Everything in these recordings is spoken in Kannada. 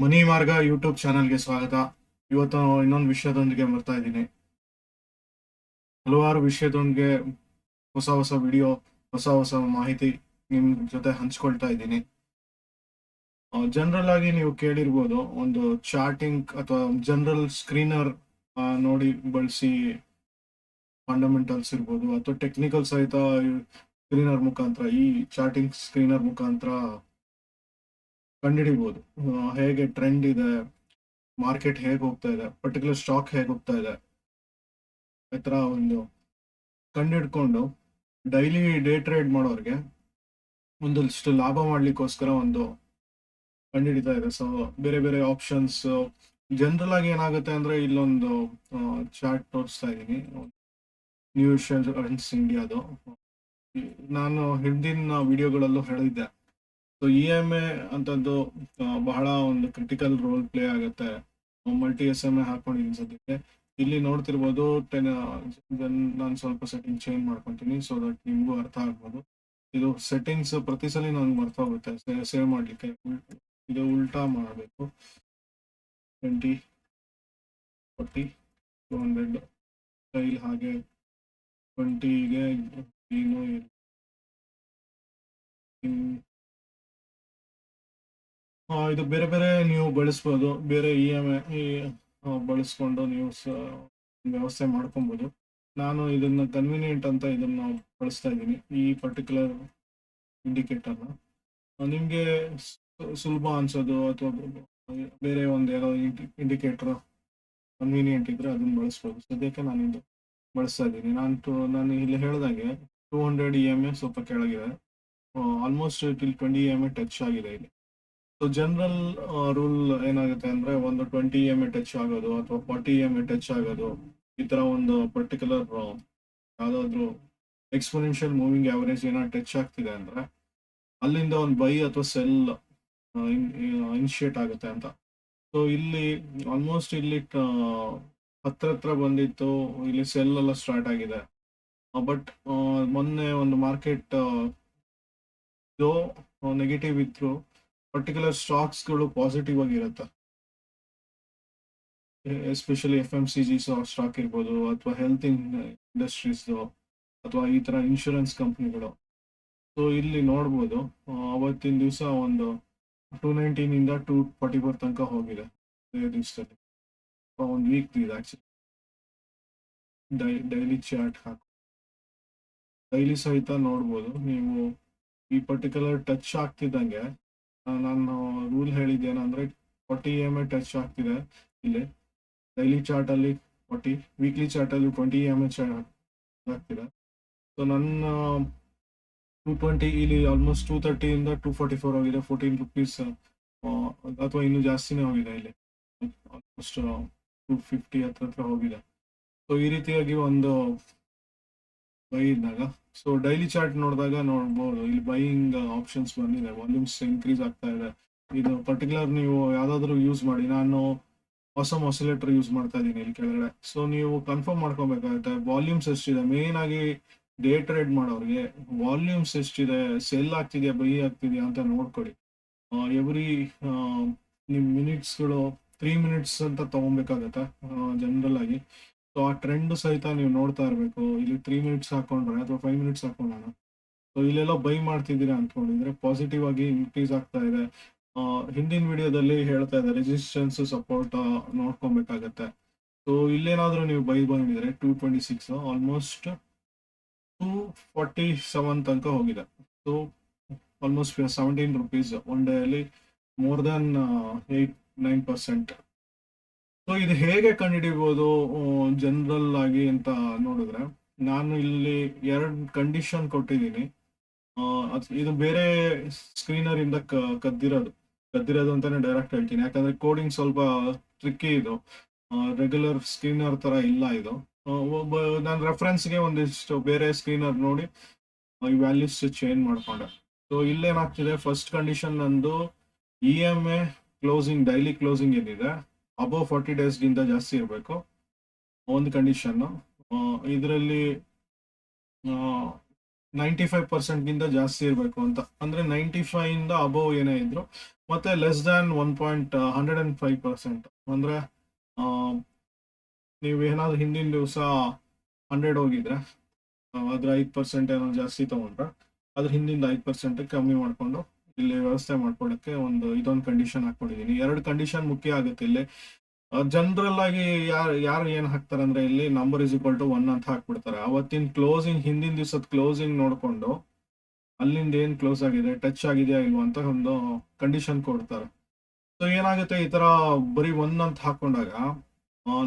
ಮನಿ ಮಾರ್ಗ ಯೂಟ್ಯೂಬ್ ಚಾನೆಲ್ಗೆ ಸ್ವಾಗತ. ಇವತ್ತು ಇನ್ನೊಂದು ವಿಷಯದೊಂದಿಗೆ ಬರ್ತಾ ಇದ್ದೀನಿ. ಹಲವಾರು ವಿಷಯದೊಂದಿಗೆ ಹೊಸ ಹೊಸ ವಿಡಿಯೋ, ಹೊಸ ಹೊಸ ಮಾಹಿತಿ ನಿಮ್ ಜೊತೆ ಹಂಚ್ಕೊಳ್ತಾ ಇದ್ದೀನಿ. ಜನರಲ್ ಆಗಿ ನೀವು ಕೇಳಿರ್ಬೋದು, ಒಂದು ಚಾರ್ಟಿಂಗ್ ಅಥವಾ ಜನರಲ್ ಸ್ಕ್ರೀನರ್ ನೋಡಿ ಬಳಸಿ ಫಂಡಮೆಂಟಲ್ಸ್ ಇರ್ಬೋದು, ಅಥವಾ ಟೆಕ್ನಿಕಲ್ ಸಹಿತ ಸ್ಕ್ರೀನರ್ ಮುಖಾಂತರ, ಈ ಚಾರ್ಟಿಂಗ್ ಸ್ಕ್ರೀನರ್ ಮುಖಾಂತರ ಕಂಡುಹಿಡಿಬಹುದು ಆ, ಹೇಗೆ ಟ್ರೆಂಡ್ ಇದೆ ಮಾರ್ಕೆಟ್ ಹೇಗೆ ಹೋಗ್ತಾ ಇದೆ ಪರ್ಟಿಕ್ಯುಲರ್ ಸ್ಟಾಕ್ ಹೇಗೆ ಹೋಗ್ತಾ ಇದೆ ಈ ಥರ ಒಂದು ಕಂಡಿಡ್ಕೊಂಡು ಡೈಲಿ ಡೇ ಟ್ರೇಡ್ ಮಾಡೋರಿಗೆ ಒಂದಷ್ಟು ಲಾಭ ಮಾಡ್ಲಿಕ್ಕೋಸ್ಕರ ಒಂದು ಕಂಡುಹಿಡಿತಾ ಇದೆ. ಸೊ ಬೇರೆ ಬೇರೆ ಆಪ್ಷನ್ಸ್ ಜನರಲ್ ಆಗಿ ಏನಾಗುತ್ತೆ ಅಂದ್ರೆ ಇಲ್ಲೊಂದು ಚಾರ್ಟ್ ತೋರಿಸ್ತಾ ಇದ್ದೀನಿ. ನ್ಯೂ ಇಂಡಿಯಾದು ನಾನು ಹಿಂದಿನ ವಿಡಿಯೋಗಳಲ್ಲೂ ಹೇಳಿದ್ದೆ. ಸೊ ಇ ಎಂ ಎ ಅಂತದ್ದು ಬಹಳ ಒಂದು ಕ್ರಿಟಿಕಲ್ ರೋಲ್ ಪ್ಲೇ ಆಗುತ್ತೆ. ಮಲ್ಟಿ ಎಸ್ ಎಂ ಎ ಹಾಕೊಂಡಿದ್ದೀನಿ ಸದ್ಯಕ್ಕೆ. ಇಲ್ಲಿ ನೋಡ್ತಿರ್ಬೋದು ಟೆನ್ ನಾನು ಸ್ವಲ್ಪ ಸೆಟ್ಟಿಂಗ್ ಚೇಂಜ್ ಮಾಡ್ಕೊತೀನಿ ಸೊ ದಟ್ ನಿಮಗೂ ಅರ್ಥ ಆಗ್ಬೋದು. ಇದು ಸೆಟ್ಟಿಂಗ್ಸ್ ಪ್ರತಿ ಸಲ ನಂಗೆ ಮರ್ತ ಹೋಗುತ್ತೆ ಸೇವ್ ಮಾಡಲಿಕ್ಕೆ. ಇದು ಉಲ್ಟಾ ಮಾಡಬೇಕು. Twenty forty two hundred style ಹಾಗೆ ಟ್ವೆಂಟಿಗೆ ಏನು ಇದು ಬೇರೆ ಬೇರೆ ನೀವು ಬಳಸ್ಬೋದು, ಬೇರೆ ಇ ಎಂ ಐ ಬಳಸ್ಕೊಂಡು ನೀವು ವ್ಯವಸ್ಥೆ ಮಾಡ್ಕೊಬೋದು. ನಾನು ಇದನ್ನ ಕನ್ವಿನಿಯೆಂಟ್ ಅಂತ ಇದನ್ನ ಬಳಸ್ತಾ ಇದ್ದೀನಿ, ಈ ಪರ್ಟಿಕ್ಯುಲರ್ ಇಂಡಿಕೇಟರ್ನ ನಿಮಗೆ ಸುಲಭ ಅನ್ಸೋದು ಅಥವಾ ಬೇರೆ ಒಂದು ಯಾರೋ ಇಂಡಿಕೇಟರ್ ಕನ್ವೀನಿಯೆಂಟ್ ಇದ್ರೆ ಅದನ್ನ ಬಳಸ್ಬೋದು. ಸದ್ಯಕ್ಕೆ ನಾನು ಇದು ಬಳಸ್ತಾ ಇದ್ದೀನಿ. ನಾನು ನಾನು ಇಲ್ಲಿ ಹೇಳಿದಾಗೆ two hundred E M A ಸ್ವಲ್ಪ ಕೆಳಗಿದೆ. Almost till twenty E M A touch ಆಗಿದೆ ಇಲ್ಲಿ. ಸೊ ಜನರಲ್ ರೂಲ್ ಏನಾಗುತ್ತೆ ಅಂದ್ರೆ ಒಂದು ಟ್ವೆಂಟಿ ಎಂ ಎ ಟಚ್ ಆಗೋದು ಅಥವಾ ಫಾರ್ಟಿ ಎಂ ಎ ಟಚ್ ಆಗೋದು ಈ ತರ ಒಂದು ಪರ್ಟಿಕ್ಯುಲರ್ ಯಾವ್ದಾದ್ರು ಎಕ್ಸ್ಪೊನೆನ್ಷಿಯಲ್ ಮೂವಿಂಗ್ ಆವರೇಜ್ ಏನಾದ್ರು ಟಚ್ ಆಗ್ತಿದೆ ಅಂದ್ರೆ ಅಲ್ಲಿಂದ ಒಂದು ಬೈ ಅಥವಾ ಸೆಲ್ ಇನಿಷಿಯೇಟ್ ಆಗುತ್ತೆ ಅಂತ. ಸೊ ಇಲ್ಲಿ ಆಲ್ಮೋಸ್ಟ್ ಇಲ್ಲಿ ಹತ್ರ ಹತ್ರ ಬಂದಿತ್ತು, ಇಲ್ಲಿ ಸೆಲ್ ಎಲ್ಲ ಸ್ಟಾರ್ಟ್ ಆಗಿದೆ. ಬಟ್ ಮೊನ್ನೆ ಒಂದು ಮಾರ್ಕೆಟ್ ನೆಗೆಟಿವ್ ಇದ್ರು ಪರ್ಟಿಕ್ಯುಲರ್ ಸ್ಟಾಕ್ಸ್ಗಳು ಪಾಸಿಟಿವ್ ಆಗಿರುತ್ತೆ? Especially F M C G stock ಇರ್ಬೋದು, ಅಥವಾ ಹೆಲ್ತ್ ಇಂಡಸ್ಟ್ರೀಸ್ ಅಥವಾ ಈ ತರ ಇನ್ಶೂರೆನ್ಸ್ ಕಂಪ್ನಿಗಳು ಸೊ ಇಲ್ಲಿ ನೋಡ್ಬೋದು ಅವತ್ತಿನ ದಿವಸ ಒಂದು ಟೂ ನೈನ್ಟೀನ್ ಇಂದ ಟೂ ಫಾರ್ಟಿ ಫೋರ್ ತನಕ ಹೋಗಿದೆ ದಿವಸದಲ್ಲಿ. ಒಂದು ವೀಕ್ ಇದೆ ಆಕ್ಚುಲಿ ಡೈಲಿ ಚಾರ್ಟ್ ಹಾಕಿ. ಡೈಲಿ ಸಹಿತ ನೋಡ್ಬೋದು, ನೀವು ಈ ಪರ್ಟಿಕ್ಯುಲರ್ ಟಚ್ ಆಗ್ತಿದ್ದಂಗೆ ನಾನು ರೂಲ್ ಹೇಳಿದ್ದೇನಂದ್ರೆ ಫಾರ್ಟಿ ಎಂ ಎ ಟಚ್ ಆಗ್ತಿದೆ ಇಲ್ಲಿ. ಡೈಲಿ ಚಾರ್ಟ್ ಅಲ್ಲಿ ಫಾರ್ಟಿ ವೀಕ್ಲಿ ಚಾರ್ಟ್ ಅಲ್ಲಿ ಟ್ವೆಂಟಿ ಎಂ ಎಚ್ ಆಗ್ತಿದೆ. ಸೊ ನನ್ನ ಟೂ ಟ್ವೆಂಟಿ ಇಲ್ಲಿ ಆಲ್ಮೋಸ್ಟ್ ಟೂ ತರ್ಟಿಯಿಂದ ಟೂ ಫಾರ್ಟಿ ಫೋರ್ ಆಗಿದೆ ಫೋರ್ಟೀನ್ ರುಪೀಸ್ ಅಥವಾ ಇನ್ನೂ ಜಾಸ್ತಿನೇ ಹೋಗಿದೆ ಇಲ್ಲಿ. ಆಲ್ಮೋಸ್ಟ್ ಟೂ ಫಿಫ್ಟಿ ಹತ್ರ ಹತ್ರ ಹೋಗಿದೆ. ಸೊ ಈ ರೀತಿಯಾಗಿ ಒಂದು ಬೈ ಇದ್ದಾಗ ಸೊ ಡೈಲಿ ಚಾರ್ಟ್ ನೋಡಿದಾಗ ನೋಡ್ಬೋದು. ಇಲ್ಲಿ ಬೈಯಿಂಗ್ ಆಪ್ಷನ್ಸ್ ಬಂದಿದೆ. ವಾಲ್ಯೂಮ್ಸ್ ಇನ್ಕ್ರೀಸ್ ಆಗ್ತಾ ಇದೆ. ಇದು ಪರ್ಟಿಕ್ಯುಲರ್ ನೀವು ಯಾವ್ದಾದ್ರು ಯೂಸ್ ಮಾಡಿ. ನಾನು ಹೊಸ ಆಸಿಲೇಟರ್ ಯೂಸ್ ಮಾಡ್ತಾ ಇದ್ದೀನಿ ಇಲ್ಲಿ ಕೆಳಗಡೆ. ಸೊ ನೀವು ಕನ್ಫರ್ಮ್ ಮಾಡ್ಕೊಬೇಕಾಗುತ್ತೆ. ವಾಲ್ಯೂಮ್ಸ್ ಎಷ್ಟಿದೆ? ಮೇನ್ ಆಗಿ ಡೇ ಟ್ರೇಡ್ ಮಾಡೋರಿಗೆ ವಾಲ್ಯೂಮ್ಸ್ ಎಷ್ಟಿದೆ? ಸೆಲ್ ಆಗ್ತಿದೆಯಾ? ಬೈ ಆಗ್ತಿದೆಯಾ ಅಂತ ನೋಡ್ಕೊಳ್ಳಿ ಎವ್ರಿ ನಿಮ್ ಮಿನಿಟ್ಸ್ಗಳು ತ್ರೀ ಮಿನಿಟ್ಸ್ ಅಂತ ತಗೊಬೇಕಾಗತ್ತೆ? ಜನರಲ್ ಆಗಿ. ಸೊ ಆ ಟ್ರೆಂಡ್ ಸಹಿತ ನೀವು ನೋಡ್ತಾ ಇರಬೇಕು. ಇಲ್ಲಿ ತ್ರೀ ಮಿನಿಟ್ಸ್ ಹಾಕೊಂಡ್ರೆ ಅಥವಾ ಫೈವ್ ಮಿನಿಟ್ಸ್ ಹಾಕೊಂಡೋಣ ಸೊ ಇಲ್ಲೆಲ್ಲ ಬೈ ಮಾಡ್ತಿದ್ದೀರಾ ಅಂದ್ಕೊಂಡಿದ್ರೆ ಪಾಸಿಟಿವ್ ಆಗಿ ಇನ್ಕ್ರೀಸ್ ಆಗ್ತಾ ಇದೆ. ಹಿಂದಿನ ವಿಡಿಯೋದಲ್ಲಿ ಹೇಳ್ತಾ ಇದೆ ರೆಸಿಸ್ಟೆನ್ಸ್ ಸಪೋರ್ಟ್ ನೋಡ್ಕೊಬೇಕಾಗತ್ತೆ. ಸೊ ಇಲ್ಲೇನಾದ್ರೂ ನೀವು ಬೈ ಬಂದಿದ್ರೆ two twenty six almost two forty seven ತನಕ ಹೋಗಿದೆ. So almost seventeen rupees one day ಅಲ್ಲಿ more than eight nine percent so ಇದು ಹೇಗೆ ಕಂಡುಹಿಡಿಬೋದು ಜನರಲ್ ಆಗಿ ಅಂತ ನೋಡಿದ್ರೆ, ನಾನು ಇಲ್ಲಿ ಎರಡು ಕಂಡೀಷನ್ ಕೊಟ್ಟಿದ್ದೀನಿ. ಇದು ಬೇರೆ ಸ್ಕ್ರೀನರ್ ಇಂದ ಕದ್ದಿರೋದು. ಕದ್ದಿರೋದು ಅಂತಾನೆ ಡೈರೆಕ್ಟ್ ಹೇಳ್ತೀನಿ. ಯಾಕಂದ್ರೆ ಕೋಡಿಂಗ್ ಸ್ವಲ್ಪ ಟ್ರಿಕ್ಕಿ ಇದು. ರೆಗ್ಯುಲರ್ ಸ್ಕ್ರೀನರ್ ತರ ಇಲ್ಲ ಇದು. ಒಬ್ಬ, ನಾನು ರೆಫರೆನ್ಸ್ಗೆ ಒಂದಿಷ್ಟು ಬೇರೆ ಸ್ಕ್ರೀನರ್ ನೋಡಿ ಈ ವ್ಯಾಲ್ಯೂಸ್ ಚೇಂಜ್ ಮಾಡ್ಕೊಂಡೆ. ಸೊ ಇಲ್ಲೇನಾಗ್ತಿದೆ? ಫಸ್ಟ್ ಕಂಡೀಷನ್ ನಂದು E M A closing daily closing ಏನಿದೆ? ಅಬೌವ್ ಫಾರ್ಟಿ ಡೇಸ್ಗಿಂತ ಜಾಸ್ತಿ ಇರಬೇಕು. ಒಂದು ಕಂಡೀಷನ್ ಇದರಲ್ಲಿ ನೈಂಟಿ ಫೈವ್ ಪರ್ಸೆಂಟ್ಗಿಂತ ಜಾಸ್ತಿ ಇರಬೇಕು ಅಂತ. ಅಂದ್ರೆ ನೈಂಟಿ ಫೈವ್ ಇಂದ ಅಬೌವ್ ಏನೇ ಇದ್ರು, ಮತ್ತೆ less than one point hundred and five percent ಅಂದ್ರೆ ನೀವು ಏನಾದ್ರು ಹಿಂದಿನ ದಿವಸ ಹಂಡ್ರೆಡ್ ಹೋಗಿದ್ರೆ ಅದ್ರ ಐದು ಪರ್ಸೆಂಟ್ ಏನೋ ಜಾಸ್ತಿ ತಗೊಂಡ್ರೆ ಅದ್ರ ಹಿಂದಿಂದ ಐದು ಪರ್ಸೆಂಟ್ ಕಮ್ಮಿ ಮಾಡ್ಕೊಂಡು ಇಲ್ಲಿ ವ್ಯವಸ್ಥೆ ಮಾಡ್ಕೊಳಕ್ಕೆ ಒಂದು ಇದೊಂದು ಕಂಡೀಷನ್ ಹಾಕೊಂಡಿದೀನಿ ಎರಡು ಕಂಡೀಷನ್ ಮುಖ್ಯ ಆಗುತ್ತೆ ಇಲ್ಲಿ. ಜನರಲ್ ಆಗಿ ಯಾರು ಯಾರು ಏನ್ ಹಾಕ್ತಾರೆ ಅಂದ್ರೆ ಇಲ್ಲಿ number is equal to one ಅಂತ ಹಾಕ್ಬಿಡ್ತಾರೆ. ಅವತ್ತಿನ ಕ್ಲೋಸಿಂಗ್ ಹಿಂದಿನ ದಿವಸದ ಕ್ಲೋಸಿಂಗ್ ನೋಡ್ಕೊಂಡು ಅಲ್ಲಿಂದ ಏನ್ ಕ್ಲೋಸ್ ಆಗಿದೆ ಟಚ್ ಆಗಿದೆಯಾ ಇಲ್ವಾ ಅಂತ ಒಂದು ಕಂಡೀಷನ್ ಕೊಡ್ತಾರೆ. ಸೊ ಏನಾಗುತ್ತೆ ಈ ತರ ಬರೀ ಒನ್ ಅಂತ ಹಾಕೊಂಡಾಗ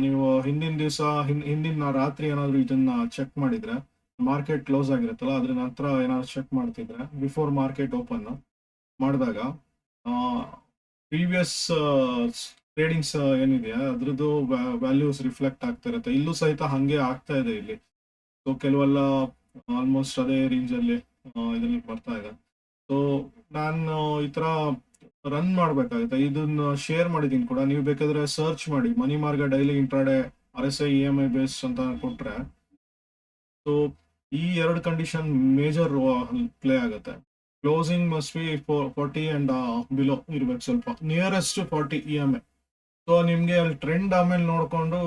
ನೀವು ಹಿಂದಿನ ದಿವಸ ಹಿಂದಿನ ರಾತ್ರಿ ಏನಾದ್ರು ಇದನ್ನ ಚೆಕ್ ಮಾಡಿದ್ರೆ ಮಾರ್ಕೆಟ್ ಕ್ಲೋಸ್ ಆಗಿರುತ್ತಲ್ಲ, ಅದ್ರ ನಂತರ ಏನಾದ್ರು ಚೆಕ್ ಮಾಡ್ತಿದ್ರೆ ಬಿಫೋರ್ ಮಾರ್ಕೆಟ್ ಓಪನ್ ಮಾಡಿದಾಗ ಪ್ರೀವಿಯಸ್ ಟ್ರೇಡಿಂಗ್ಸ್ ಏನಿದೆಯಾ ಅದ್ರದ್ದು ವ್ಯಾಲ್ಯೂಸ್ ರಿಫ್ಲೆಕ್ಟ್ ಆಗ್ತಾ ಇರುತ್ತೆ. ಇಲ್ಲೂ ಸಹಿತ ಹಂಗೆ ಆಗ್ತಾ ಇದೆ ಇಲ್ಲಿ. ಸೊ ಕೆಲವೆಲ್ಲ ಆಲ್ಮೋಸ್ಟ್ ಅದೇ ರೇಂಜ್ ಅಲ್ಲಿ ಇದರಲ್ಲಿ ಬರ್ತಾ ಇದೆ. ಸೊ ನಾನು ಈ ತರ ರನ್ ಮಾಡ್ಬೇಕಾಗುತ್ತೆ. ಇದನ್ನ ಶೇರ್ ಮಾಡಿದೀನಿ ಕೂಡ. ನೀವು ಬೇಕಾದ್ರೆ ಸರ್ಚ್ ಮಾಡಿ. ಮನಿ ಮಾರ್ಗ daily intraday R S I E M I base ಅಂತ ಕೊಟ್ರೆ. ಸೊ ಈ ಎರಡು ಕಂಡೀಷನ್ ಮೇಜರ್ ಪ್ಲೇ ಆಗುತ್ತೆ. Closing must be forty and below ಇರ್ಬೇಕು ಸ್ವಲ್ಪ. Nearest forty E M A so ನಿಮ್ಗೆ ಅಲ್ಲಿ ಟ್ರೆಂಡ್ ಆಮೇಲೆ ನೋಡ್ಕೊಂಡು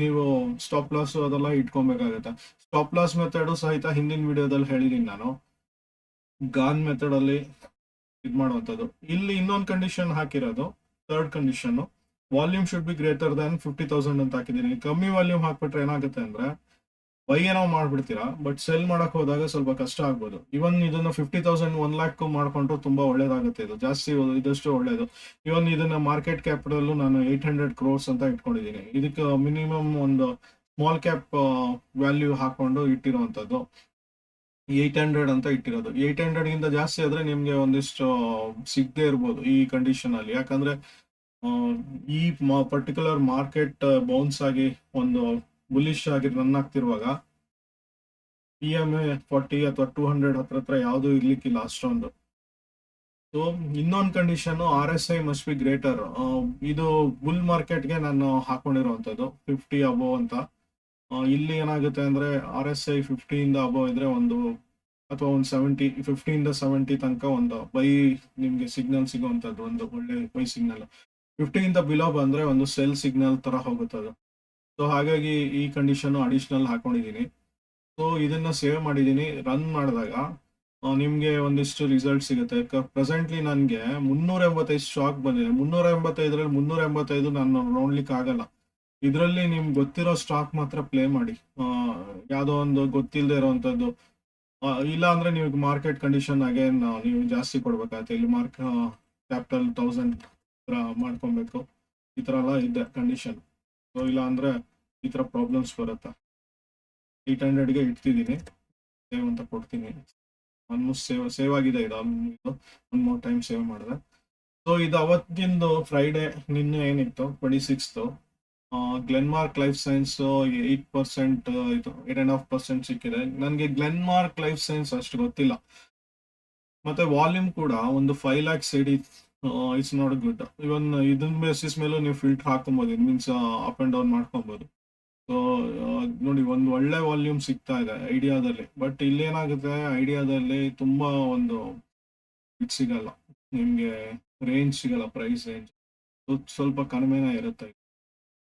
ನೀವು ಸ್ಟಾಪ್ ಲಾಸ್ ಅದೆಲ್ಲ ಇಟ್ಕೊಬೇಕಾಗತ್ತೆ. ಸ್ಟಾಪ್ ಲಾಸ್ ಮೆಥಡು ಸಹಿತ ಹಿಂದಿನ ವಿಡಿಯೋದಲ್ಲಿ ಹೇಳಿದೀನಿ ನಾನು. ಗಾನ್ ಮೆಥಡ್ ಅಲ್ಲಿ ಇದ್ ಮಾಡುವಂಥದ್ದು. ಇಲ್ಲಿ ಇನ್ನೊಂದು ಕಂಡೀಷನ್ ಹಾಕಿರೋದು. Third condition volume should be greater than fifty thousand ಅಂತ ಹಾಕಿದ್ದೀನಿ ಕಮ್ಮಿ ವಾಲ್ಯೂಮ್ ಹಾಕ್ಬಿಟ್ರೆ ಏನಾಗುತ್ತೆ ಅಂದ್ರೆ ಬೈ ಏನೋ ಮಾಡ್ಬಿಡ್ತೀರಾ? ಬಟ್ ಸೆಲ್ ಮಾಡಕ್ ಹೋದಾಗ ಸ್ವಲ್ಪ ಕಷ್ಟ ಆಗ್ಬೋದು. ಇವನ್ ಇದನ್ನ ಫಿಫ್ಟಿ ತೌಸಂಡ್ ಒನ್ ಲ್ಯಾಕ್ ಮಾಡ್ಕೊಂಡ್ರು ತುಂಬಾ ಒಳ್ಳೇದಾಗುತ್ತೆ ಇದು. ಜಾಸ್ತಿ ಇದಷ್ಟು ಒಳ್ಳೇದು. ಇವನ್ ಇದನ್ನ ಮಾರ್ಕೆಟ್ ಕ್ಯಾಪಿಟಲ್ ನಾನು ಏಟ್ ಹಂಡ್ರೆಡ್ ಕ್ರೋರ್ಸ್ ಅಂತ ಇಟ್ಕೊಂಡಿದ್ದೀನಿ. ಇದಕ್ಕೆ ಮಿನಿಮಮ್ ಒಂದು ಸ್ಮಾಲ್ ಕ್ಯಾಪ್ ವ್ಯಾಲ್ಯೂ ಹಾಕೊಂಡು ಇಟ್ಟಿರುವಂತದ್ದು ಏಟ್ ಹಂಡ್ರೆಡ್ ಅಂತ ಇಟ್ಟಿರೋದು. ಏಟ್ ಹಂಡ್ರೆಡ್ ಗಿಂತ ಜಾಸ್ತಿ ಆದ್ರೆ ನಿಮ್ಗೆ ಒಂದಿಷ್ಟು ಸಿಗದೆ ಇರ್ಬೋದು ಈ ಕಂಡೀಷನ್ ಅಲ್ಲಿ. ಯಾಕಂದ್ರೆ ಈ ಪರ್ಟಿಕ್ಯುಲರ್ ಮಾರ್ಕೆಟ್ ಬೌನ್ಸ್ ಆಗಿ ಒಂದು ಬುಲಿಶ್ ಆಗಿ ರನ್ ಆಗ್ತಿರುವಾಗ ಪಿ ಎಂ ಎ ಫಾರ್ಟಿ ಅಥವಾ ಟೂ ಹಂಡ್ರೆಡ್ ಹತ್ರ ಹತ್ರ ಯಾವುದು ಇರ್ಲಿಕ್ಕಿಲ್ಲ ಅಷ್ಟೊಂದು ಸೊ ಇನ್ನೊಂದು condition R S I must be greater ಇದು ಬುಲ್ ಮಾರ್ಕೆಟ್ಗೆ ನಾನು ಹಾಕೊಂಡಿರುವಂತದ್ದು ಫಿಫ್ಟಿ ಅಬೋವ್ ಅಂತ. ಇಲ್ಲಿ ಏನಾಗುತ್ತೆ ಅಂದ್ರೆ ಆರ್ ಎಸ್ ಐ ಫಿಫ್ಟಿಯಿಂದ ಅಬೋವ್ ಇದ್ರೆ ಒಂದು ಅಥವಾ ಒಂದು ಸೆವೆಂಟಿ ಫಿಫ್ಟಿಯಿಂದ ಸೆವೆಂಟಿ ತನಕ ಒಂದು ಬೈ ನಿಮ್ಗೆ ಸಿಗ್ನಲ್ ಸಿಗುವಂತದ್ದು, ಒಂದು ಒಳ್ಳೆ ಬೈ ಸಿಗ್ನಲ್ ಫಿಫ್ಟಿಯಿಂದ ಬಿಲೋ ಬಂದ್ರೆ ಒಂದು ಸೆಲ್ ಸಿಗ್ನಲ್ ತರ ಹೋಗುತ್ತದು. ಸೊ ಹಾಗಾಗಿ ಈ ಕಂಡೀಷನ್ ಅಡಿಷನಲ್ ಹಾಕೊಂಡಿದ್ದೀನಿ ಸೊ ಇದನ್ನ ಸೇವ್ ಮಾಡಿದ್ದೀನಿ ರನ್ ಮಾಡಿದಾಗ ನಿಮಗೆ ಒಂದಿಷ್ಟು ರಿಸಲ್ಟ್ ಸಿಗುತ್ತೆ. ಪ್ರೆಸೆಂಟ್ಲಿ ನನಗೆ ಮುನ್ನೂರ ಎಂಬತ್ತೈದು ಸ್ಟಾಕ್ ಬಂದಿದೆ. ಮುನ್ನೂರ ಎಂಬತ್ತೈದರಲ್ಲಿ ಮುನ್ನೂರ ಎಂಬತ್ತೈದು ನಾನು ನೋಡ್ಲಿಕ್ಕೆ ಆಗಲ್ಲ. ಇದರಲ್ಲಿ ನಿಮ್ಗೆ ಗೊತ್ತಿರೋ ಸ್ಟಾಕ್ ಮಾತ್ರ ಪ್ಲೇ ಮಾಡಿ. ಯಾವುದೋ ಒಂದು ಗೊತ್ತಿಲ್ಲದೆ ಇರೋವಂಥದ್ದು. ಇಲ್ಲ ಅಂದ್ರೆ ನೀವು ಮಾರ್ಕೆಟ್ ಕಂಡೀಷನ್ ಅಗೇನ್ ನೀವು ಜಾಸ್ತಿ ಕೊಡ್ಬೇಕಾಗತ್ತೆ. ಇಲ್ಲಿ ಮಾರ್ಕ್ ಕ್ಯಾಪಿಟಲ್ ತೌಸಂಡ್ ಮಾಡ್ಕೊಬೇಕು. ಈ ತರ ಎಲ್ಲ ಇದೆ ಕಂಡೀಷನ್ ಸೊ ಇಲ್ಲ ಅಂದ್ರೆ ಈ ಥರ ಪ್ರಾಬ್ಲಮ್ಸ್ ಬರುತ್ತೆ? ಏಟ್ ಹಂಡ್ರೆಡ್ಗೆ ಇಡ್ತಿದ್ದೀನಿ. ಸೇವ್ ಅಂತ ಕೊಡ್ತೀನಿ. ಆಲ್ಮೋಸ್ಟ್ ಸೇವ್ ಸೇವ್ ಆಗಿದೆ ಇದು. Almost one more time save ಮಾಡಿದೆ. ಸೊ ಇದು ಅವತ್ತಿಂದು ಫ್ರೈಡೇ ನಿನ್ನೆ ಏನಿತ್ತು? Twenty sixth Glenmark life science eight percent ಇದು ಏಟ್ ಆ್ಯಂಡ್ ಹಾಫ್ ಪರ್ಸೆಂಟ್ ಸಿಕ್ಕಿದೆ. ನನಗೆ ಗ್ಲೆನ್ಮಾರ್ಕ್ ಲೈಫ್ ಸೈನ್ಸ್ ಅಷ್ಟು ಗೊತ್ತಿಲ್ಲ. ಮತ್ತೆ ವಾಲ್ಯೂಮ್ ಕೂಡ ಒಂದು ಫೈವ್ ಲ್ಯಾಕ್ಸ್ ಇಡಿ ಇಟ್ಸ್ ನಾಟ್ ಗುಡ್ ಇವನ್ ಇದನ್ ಬೇಸಿಸ್ ಮೇಲೂ ನೀವು ಫಿಲ್ಟರ್ ಹಾಕೊಬೋದು. ಮೀನ್ಸ್ ಅಪ್ ಅಂಡ್ ಡೌನ್ ಮಾಡ್ಕೊಬೋದು. ಸೊ ನೋಡಿ, ಒಂದು ಒಳ್ಳೆ ವಾಲ್ಯೂಮ್ ಸಿಗ್ತಾ ಇದೆ ಐಡಿಯಾದಲ್ಲಿ. ಬಟ್ ಇಲ್ಲಿ ಏನಾಗುತ್ತೆ ಐಡಿಯಾದಲ್ಲಿ ತುಂಬಾ ಒಂದು ಇದು ಸಿಗಲ್ಲ. ನಿಮಗೆ ರೇಂಜ್ ಸಿಗಲ್ಲ ಪ್ರೈಸ್ ರೇಂಜ್ ಸ್ವಲ್ಪ ಕಡಿಮೆನೇ ಇರುತ್ತೆ.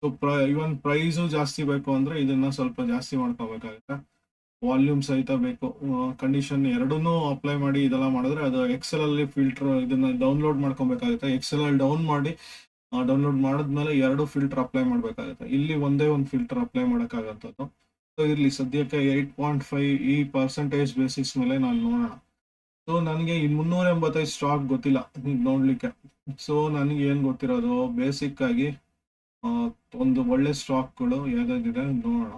ಸೊ ಪ್ರ ಇವನ್ ಪ್ರೈಸು ಜಾಸ್ತಿ ಬೇಕು ಅಂದ್ರೆ ಇದನ್ನ ಸ್ವಲ್ಪ ಜಾಸ್ತಿ ಮಾಡ್ಕೋಬೇಕಾಗುತ್ತೆ. ವಾಲ್ಯೂಮ್ ಸಹಿತ ಬೇಕು. ಕಂಡೀಷನ್ ಎರಡನ್ನೂ ಅಪ್ಲೈ ಮಾಡಿ ಇದೆಲ್ಲ ಮಾಡಿದ್ರೆ ಅದು ಎಕ್ಸೆಲ್ ಅಲ್ಲಿ ಫಿಲ್ಟರ್ ಇದನ್ನ ಡೌನ್ಲೋಡ್ ಮಾಡ್ಕೊಬೇಕಾಗುತ್ತೆ. ಎಕ್ಸೆಲ್ ಅಲ್ಲಿ ಡೌನ್ ಮಾಡಿ ಡೌನ್ಲೋಡ್ ಮಾಡಿದ್ಮೇಲೆ ಎರಡು ಫಿಲ್ಟರ್ ಅಪ್ಲೈ ಮಾಡಬೇಕಾಗುತ್ತೆ. ಇಲ್ಲಿ ಒಂದೇ ಒಂದು ಫಿಲ್ಟರ್ ಅಪ್ಲೈ ಮಾಡೋಕ್ಕಾಗಂಥದ್ದು. ಸೊ ಇಲ್ಲಿ ಸದ್ಯಕ್ಕೆ ಏಟ್ ಪಾಯಿಂಟ್ ಫೈವ್ ಈ ಪರ್ಸೆಂಟೇಜ್ ಬೇಸಿಸ್ ಮೇಲೆ ನಾನು ನೋಡೋಣ. ಸೊ ನನಗೆ ಈ ಮುನ್ನೂರ ಎಂಬತ್ತೈದು ಸ್ಟಾಕ್ ಗೊತ್ತಿಲ್ಲ ನೋಡಲಿಕ್ಕೆ. ಸೊ ನನಗೆ ಏನು ಗೊತ್ತಿರೋದು? ಬೇಸಿಕ್ ಆಗಿ ಒಂದು ಒಳ್ಳೆ ಸ್ಟಾಕ್ಗಳು ಯಾವ್ದಾದಿದೆ ನೋಡೋಣ.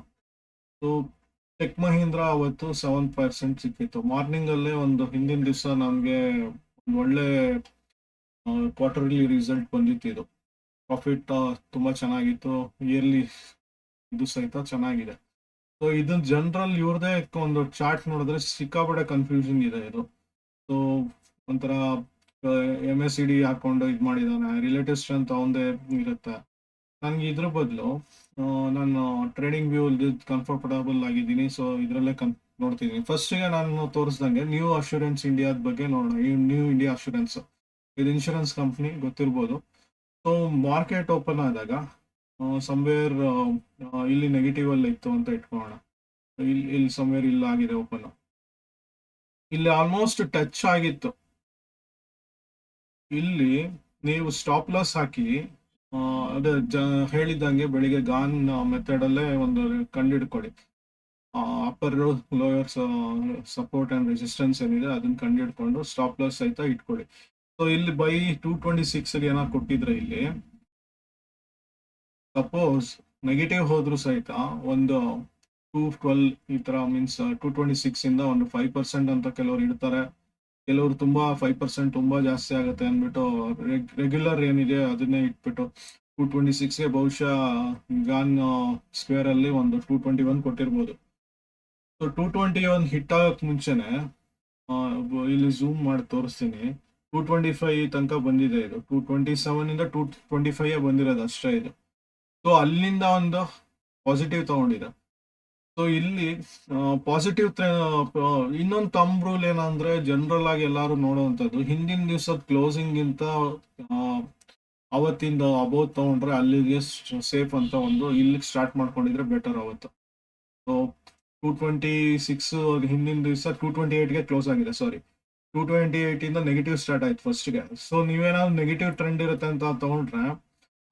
ಸೊ ಟೆಕ್ ಮಹೀಂದ್ರ ಅವತ್ತು ಸೆವೆನ್ ಪರ್ಸೆಂಟ್ ಸಿಕ್ಕಿತ್ತು. ಮಾರ್ನಿಂಗಲ್ಲೇ ಒಂದು, ಹಿಂದಿನ ದಿವಸ ನಮಗೆ ಒಳ್ಳೆ ಕ್ವಾರ್ಟರ್ಲಿ ರಿಸಲ್ಟ್ ಬಂದಿತ್ತು ಇದು. ಪ್ರಾಫಿಟ್ ತುಂಬಾ ಚೆನ್ನಾಗಿತ್ತು. ಇಯರ್ಲಿ ಇದು ಸಹಿತ ಚೆನ್ನಾಗಿದೆ. ಸೊ ಇದನ್ನ ಜನರಲ್ ಇವ್ರದೇ ಒಂದು ಚಾರ್ಟ್ ನೋಡಿದ್ರೆ ಸಿಕ್ಕಾಪಟ್ಟೆ ಕನ್ಫ್ಯೂಷನ್ ಇದೆ ಇದು. ಸೊ ಒಂಥರ ಎಂ ಎಸ್ ಸಿ ಡಿ ಹಾಕೊಂಡು ಇದು ಮಾಡಿದಾನೆ. ರಿಲೇಟಿವ್ ಸ್ಟ್ರೆಂತ್ ಅವಂದೇ ಇರುತ್ತೆ. ನನಗೆ ಇದ್ರ ಬದಲು ನಾನು ಟ್ರೇಡಿಂಗ್ ವ್ಯೂ ಕಂಫರ್ಟಬಲ್ ಆಗಿದ್ದೀನಿ. ಸೊ ಇದರಲ್ಲೇ ಕನ್ ನೋಡ್ತಿದ್ದೀನಿ ಫಸ್ಟಿಗೆ ನಾನು ತೋರಿಸ್ದಂಗೆ ನ್ಯೂ ಅಶೂರೆನ್ಸ್ ಇಂಡಿಯಾದ ಬಗ್ಗೆ ನೋಡೋಣ. ನ್ಯೂ ಇಂಡಿಯಾ ಅಶೂರೆನ್ಸ್ ಇದು ಇನ್ಶೂರೆನ್ಸ್ ಕಂಪ್ನಿ ಗೊತ್ತಿರ್ಬೋದು. ಸೊ ಮಾರ್ಕೆಟ್ ಓಪನ್ ಆದಾಗ ಸಮ್ವೇರ್ ಇಲ್ಲಿ ನೆಗೆಟಿವ್ ಅಲ್ಲಿ ಇತ್ತು ಅಂತ ಇಟ್ಕೊಳ್ಳೋಣ. ಇಲ್ಲಿ ಇಲ್ಲಿ ಸಮ್ವೇರ್ ಇಲ್ಲ ಆಗಿದೆ ಓಪನ್ ಇಲ್ಲಿ ಆಲ್ಮೋಸ್ಟ್ ಟಚ್ ಆಗಿತ್ತು. ಇಲ್ಲಿ ನೀವು ಸ್ಟಾಪ್ ಲಾಸ್ ಹಾಕಿ ಅದೇ ಜ, ಹೇಳಿದಂಗೆ ಬೆಳಿಗ್ಗೆ ಗಾನ್ ಮೆಥಡ್ ಅಲ್ಲೇ ಒಂದು ಕಂಡಿಡ್ಕೊಳ್ಳಿ upper lower support and resistance ಏನಿದೆ, ಅದನ್ನ ಕಂಡಿಡ್ಕೊಂಡು ಸ್ಟಾಪ್ ಲಾಸ್ ಸಹಿತ ಇಟ್ಕೊಳ್ಳಿ. ಸೊ ಇಲ್ಲಿ ಬೈ ಟೂ ಟ್ವೆಂಟಿ ಸಿಕ್ಸ್ ಏನಾದ್ರು ಕೊಟ್ಟಿದ್ರೆ ಇಲ್ಲಿ ಸಪೋಸ್ ನೆಗೆಟಿವ್ ಹೋದ್ರು ಸಹಿತ ಒಂದು ಟೂ ಟ್ವೆಲ್ ಈ ತರ ಮೀನ್ಸ್ ಟೂ ಟ್ವೆಂಟಿ ಸಿಕ್ಸ್ ಇಂದ ಒಂದು ಫೈವ್ ಪರ್ಸೆಂಟ್ ಅಂತ ಕೆಲವರು ಇಡ್ತಾರೆ. ಕೆಲವರು ತುಂಬಾ ಫೈವ್ ಪರ್ಸೆಂಟ್ ತುಂಬಾ ಜಾಸ್ತಿ ಆಗುತ್ತೆ ಅಂದ್ಬಿಟ್ಟು ರೆಗ್ಯುಲರ್ ಏನಿದೆ ಅದನ್ನೇ ಇಟ್ಬಿಟ್ಟು ಟೂ ಟ್ವೆಂಟಿ ಸಿಕ್ಸ್ಗೆ ಬಹುಶಃ ಗಾನ್ ಸ್ಕ್ವೇರ್ ಅಲ್ಲಿ ಒಂದು two twenty one ಕೊಟ್ಟಿರ್ಬೋದು. So two twenty one hit ಆಗಕ್ ಮುಂಚೆನೆ ಇಲ್ಲಿ ಝೂಮ್ ಮಾಡಿ ತೋರಿಸ್ತೀನಿ. ಟೂ ಟ್ವೆಂಟಿ ಫೈವ್ ತನಕ ಬಂದಿದೆ ಇದು. ಟೂ ಟ್ವೆಂಟಿ ಸೆವೆನ್ ಇಂದ ಟೂ ಟ್ವೆಂಟಿ ಫೈವ್ ಬಂದಿರೋದು ಅಷ್ಟೇ ಇದು. ಸೊ ಅಲ್ಲಿಂದ ಒಂದು ಪಾಸಿಟಿವ್ ತಗೊಂಡಿದೆ. ಸೊ ಇಲ್ಲಿ ಪಾಸಿಟಿವ್ ಇನ್ನೊಂದು ತಮ್ ರೂಲ್ ಏನಂದ್ರೆ ಜನರಲ್ ಆಗಿ ಎಲ್ಲರೂ ನೋಡುವಂಥದ್ದು. ಹಿಂದಿನ ದಿವಸದ ಕ್ಲೋಸಿಂಗ್ ಗಿಂತ ಅವತ್ತಿಂದ ಅಬೌವ್ ತಗೊಂಡ್ರೆ ಅಲ್ಲಿಗೆ ಸೇಫ್ ಅಂತ ಒಂದು ಇಲ್ಲಿಗೆ ಸ್ಟಾರ್ಟ್ ಮಾಡ್ಕೊಂಡಿದ್ರೆ ಬೆಟರ್ ಅವತ್ತು ಸೊ ಟೂ ಟ್ವೆಂಟಿ ಸಿಕ್ಸ್ ಹಿಂದಿನ ದಿವಸ ಟೂ ಟ್ವೆಂಟಿ ಏಟ್ಗೆ ಕ್ಲೋಸ್ ಆಗಿದೆ ಸಾರಿ ಟೂ ಟ್ವೆಂಟಿ ಏಯ್ಟಿಂದ ನೆಗೆಟಿವ್ ಸ್ಟಾರ್ಟ್ ಆಯ್ತು ಫಸ್ಟ್ಗೆ ಸೊ ನೀವೇನಾದ್ರು ನೆಗೆಟಿವ್ ಟ್ರೆಂಡ್ ಇರುತ್ತೆ ಅಂತ ತಗೊಂಡ್ರೆ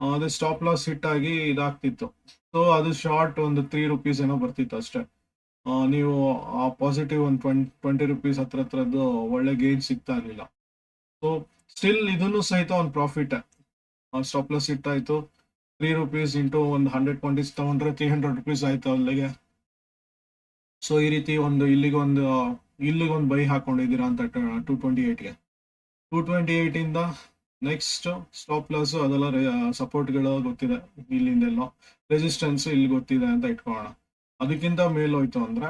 ಅದು ಸ್ಟಾಪ್ ಲಾಸ್ ಹಿಟ್ ಆಗಿ ಇದಾಗ್ತಿತ್ತು. ಸೊ ಅದು ಶಾರ್ಟ್ ಒಂದು ತ್ರೀ ರುಪೀಸ್ ಏನೋ ಬರ್ತಿತ್ತು ಅಷ್ಟೇ. ನೀವು ಆ ಪಾಸಿಟಿವ್ ಒಂದು ಟ್ವೆಂಟ್ ಟ್ವೆಂಟಿ ರುಪೀಸ್ ಹತ್ರ ಹತ್ರದ್ದು ಒಳ್ಳೆ ಗೇನ್ ಸಿಗ್ತಾ ಇರಲಿಲ್ಲ. ಸೊ ಸ್ಟಿಲ್ ಇದನ್ನು ಸಹಿತ ಒಂದು ಪ್ರಾಫಿಟ್ ಸ್ಟಾಪ್ ಲಾಸ್ ಹಿಟ್ ಆಯಿತು. ತ್ರೀ ರುಪೀಸ್ ಇಂಟು ಒಂದು ಹಂಡ್ರೆಡ್ ಟ್ವೆಂಟೀಸ್ ತಗೊಂಡ್ರೆ ತ್ರೀ ಹಂಡ್ರೆಡ್ ರುಪೀಸ್ ಆಯಿತು ಅಲ್ಲಿಗೆ. ಸೊ ಈ ರೀತಿ ಒಂದು ಇಲ್ಲಿಗೆ ಒಂದು ಇಲ್ಲಿಗೆ ಒಂದು ಬೈ ಹಾಕೊಂಡಿದ್ದೀರಾ ಅಂತ ಟೂ ಟ್ವೆಂಟಿ ಏಟ್ಗೆ ಟೂ ಟ್ವೆಂಟಿ ಏಯ್ಟಿಂದ ನೆಕ್ಸ್ಟ್ ಸ್ಟಾಪ್ ಲಾಸ್ ಅದೆಲ್ಲ ಸಪೋರ್ಟ್ಗಳು ಗೊತ್ತಿದೆ ಇಲ್ಲಿಂದೆಲ್ಲ. ರೆಸಿಸ್ಟೆನ್ಸ್ ಇಲ್ಲಿ ಗೊತ್ತಿದೆ ಅಂತ ಇಟ್ಕೊಳ್ಳೋಣ. ಅದಕ್ಕಿಂತ ಮೇಲೋಯ್ತು ಅಂದರೆ ಅಂದ್ರೆ